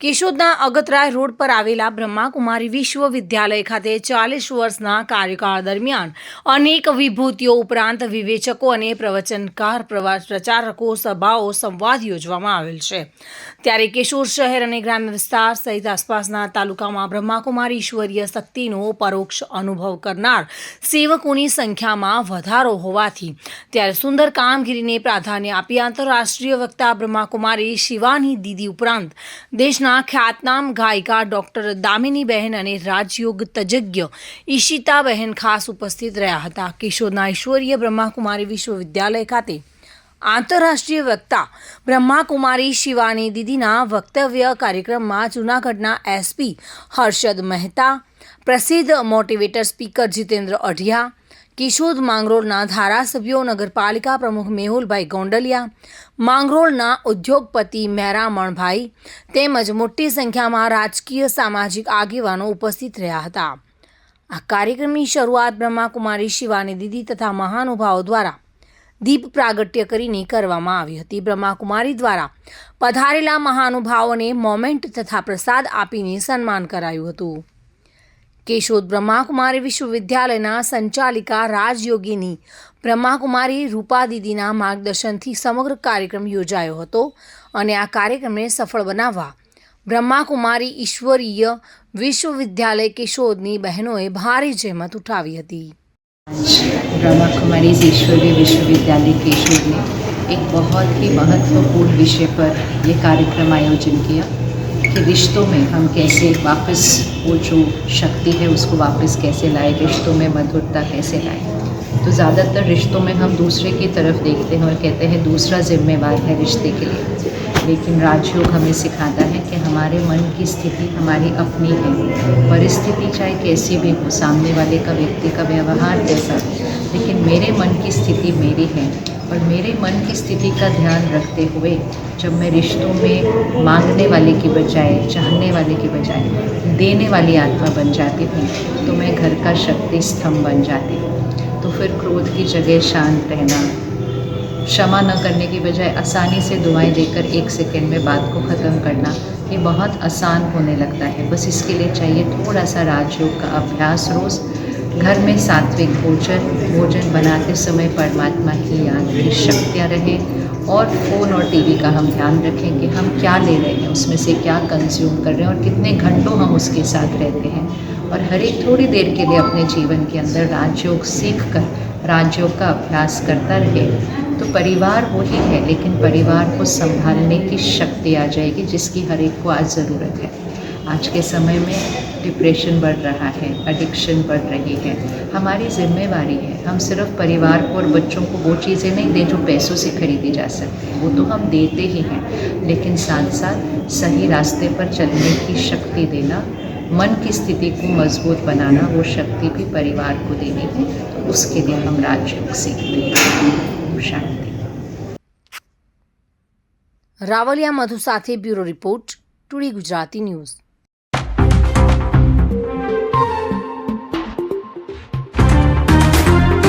કેશોદના Agatray road પર આવેલા બ્રહ્માકુમારી વિશ્વવિદ્યાલય ખાતે ચાલીસ વર્ષના કાર્યકાળ દરમિયાન અનેક વિભૂતિઓ ઉપરાંત વિવેચકો અને પ્રવચનકાર પ્રવાસ પ્રચારકો, સભાઓ, સંવાદ યોજવામાં આવેલ છે. ત્યારે કેશોર શહેર અને ગ્રામ્ય વિસ્તાર સહિત આસપાસના તાલુકામાં બ્રહ્માકુમારી ઈશ્વરીય શક્તિનો પરોક્ષ અનુભવ કરનાર સેવકોની સંખ્યામાં વધારો હોવાથી ત્યારે સુંદર કામગીરીને પ્રાધાન્ય આપી આંતરરાષ્ટ્રીય વક્તા બ્રહ્માકુમારી શિવાની દીદી ઉપરાંત દેશના ખ્યાતનામ ગાયિકા ડૉક્ટર દામિનીબહેન અને રાજયોગ તજજ્ઞ ઈશિતાબહેન ખાસ ઉપસ્થિત રહ્યા હતા. કિશોરના ઈશ્વરીય બ્રહ્માકુમારી વિશ્વવિદ્યાલય ખાતે આંતરરાષ્ટ્રીય વક્તા બ્રહ્માકુમારી શિવાની દીદીના વક્તવ્ય કાર્યક્રમમાં જૂનાગઢના એસપી હર્ષદ મહેતા, પ્રસિદ્ધ મોટિવેટર સ્પીકર જીતેન્દ્ર અઢિયા, કિશોદ માંગરોળના ધારાસભ્યો નગરપાલિકા પ્રમુખ મેહુલભાઈ ગોંડલિયા માંગરોળના ઉદ્યોગપતિ મેરામણભાઈ તેમજ મોટી સંખ્યામાં રાજકીય સામાજિક આગેવાનો ઉપસ્થિત રહ્યા હતા. આ કાર્યક્રમની શરૂઆત બ્રહ્માકુમારી શિવાની દીદી તથા મહાનુભાવો દ્વારા દીપ પ્રાગટ્ય કરીને કરવામાં આવી હતી. બ્રહ્માકુમારી દ્વારા પધારેલા મહાનુભાવોને મોમેન્ટ તથા પ્રસાદ આપીને સન્માન કરાયું હતું. કેશોદ બ્રહ્માકુમારી વિશ્વવિદ્યાલયના સંચાલિકા રાજયોગીની બ્રહ્માકુમારી રૂપા દીદીના માર્ગદર્શનથી સમગ્ર કાર્યક્રમ યોજાયો હતો અને આ કાર્યક્રમને સફળ બનાવવા બ્રહ્માકુમારી ઈશ્વરીય વિશ્વવિદ્યાલય કેશોદની બહેનોએ ભારે જહેમત ઉઠાવી હતી ब्रह्मा कुमारी ईश्वरीय विश्वविद्यालय केशोद ने एक बहुत ही महत्वपूर्ण विषय पर ये कार्यक्रम आयोजन किया कि रिश्तों में हम कैसे वापस वो जो शक्ति है, उसको वापस कैसे लाए, रिश्तों में मधुरता कैसे लाए? तो ज़्यादातर रिश्तों में हम दूसरे की तरफ़ देखते हैं और कहते हैं दूसरा जिम्मेवार है रिश्ते के लिए। लेकिन राजयोग हमें सिखाता है कि हमारे मन की स्थिति हमारी अपनी है। परिस्थिति चाहे कैसी भी हो, सामने वाले का व्यक्ति का व्यवहार कैसा हो, लेकिन मेरे मन की स्थिति मेरी है। और मेरे मन की स्थिति का ध्यान रखते हुए जब मैं रिश्तों में मांगने वाले की बजाय, चाहने वाले की बजाय देने वाली आत्मा बन जाती हूँ तो मैं घर का शक्ति स्तंभ बन जाती। हूँ तो फिर क्रोध की जगह शांत रहना, क्षमा न करने की बजाय आसानी से दुआएँ देकर एक सेकेंड में बात को ख़त्म करना ये बहुत आसान होने लगता है। बस इसके लिए चाहिए थोड़ा सा राजयोग का अभ्यास रोज़ घर में सात्विक भोजन भोजन बनाते समय परमात्मा की याद की शक्तियाँ रहें और फ़ोन और टीवी का हम ध्यान रखें कि हम क्या ले रहे हैं, उसमें से क्या कंज्यूम कर रहे हैं और कितने घंटों हम उसके साथ रहते हैं। और हर एक थोड़ी देर के लिए अपने जीवन के अंदर राजयोग सीख कर, राजयोग का अभ्यास करता रहे। तो परिवार वही है, लेकिन परिवार को संभालने की शक्ति आ जाएगी जिसकी हर एक को आज ज़रूरत है। आज के समय में डिप्रेशन बढ़ रहा है एडिक्शन बढ़ रही है हमारी जिम्मेवारी है हम सिर्फ परिवार को और बच्चों को वो चीज़ें नहीं दें जो पैसों से खरीदी जा सकती हैं वो तो हम देते ही हैं लेकिन साथ साथ सही रास्ते पर चलने की शक्ति देना मन की स्थिति को मजबूत बनाना वो शक्ति भी परिवार को देनी है तो उसके लिए हम राजयोग सीखते हैं ओम शांति રાવલિયા મધુ સાથે bureau report today Gujarati news